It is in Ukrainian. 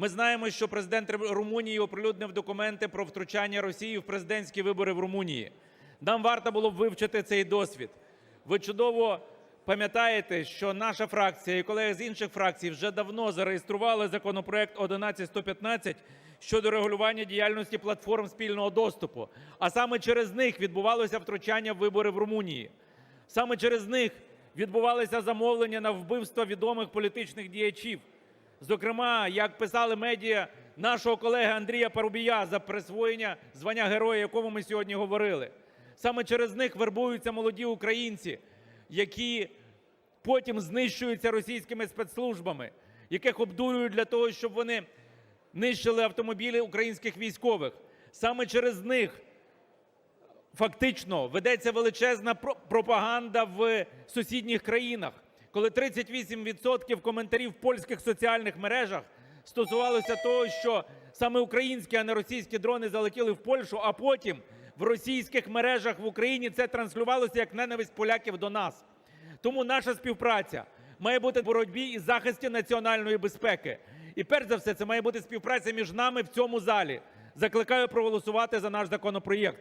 Ми знаємо, що Президент Румунії оприлюднив документи про втручання Росії в президентські вибори в Румунії. Нам варто було б вивчити цей досвід. Ви чудово пам'ятаєте, що наша фракція і колеги з інших фракцій вже давно зареєстрували законопроект 11115 щодо регулювання діяльності платформ спільного доступу. А саме через них відбувалося втручання в вибори в Румунії. Саме через них відбувалися замовлення на вбивство відомих політичних діячів. Зокрема, як писали медіа, нашого колеги Андрія Парубія за присвоєння звання героя, якому ми сьогодні говорили. Саме через них вербуються молоді українці, які потім знищуються російськими спецслужбами, яких обдурюють для того, щоб вони нищили автомобілі українських військових. Саме через них фактично ведеться величезна про- пропаганда в сусідніх країнах, коли 38% коментарів в польських соціальних мережах стосувалося того, що саме українські, а не російські дрони залетіли в Польщу, а потім в російських мережах в Україні це транслювалося як ненависть поляків до нас. Тому наша співпраця має бути в боротьбі і захисті національної безпеки. І перш за все, це має бути співпраця між нами в цьому залі. Закликаю проголосувати за наш законопроєкт.